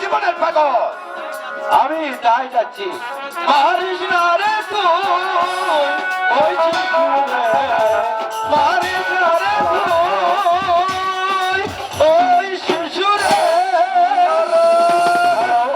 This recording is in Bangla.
জীবনের পাগল। আমি তাই যাচ্ছি। মারিস না রে তুই।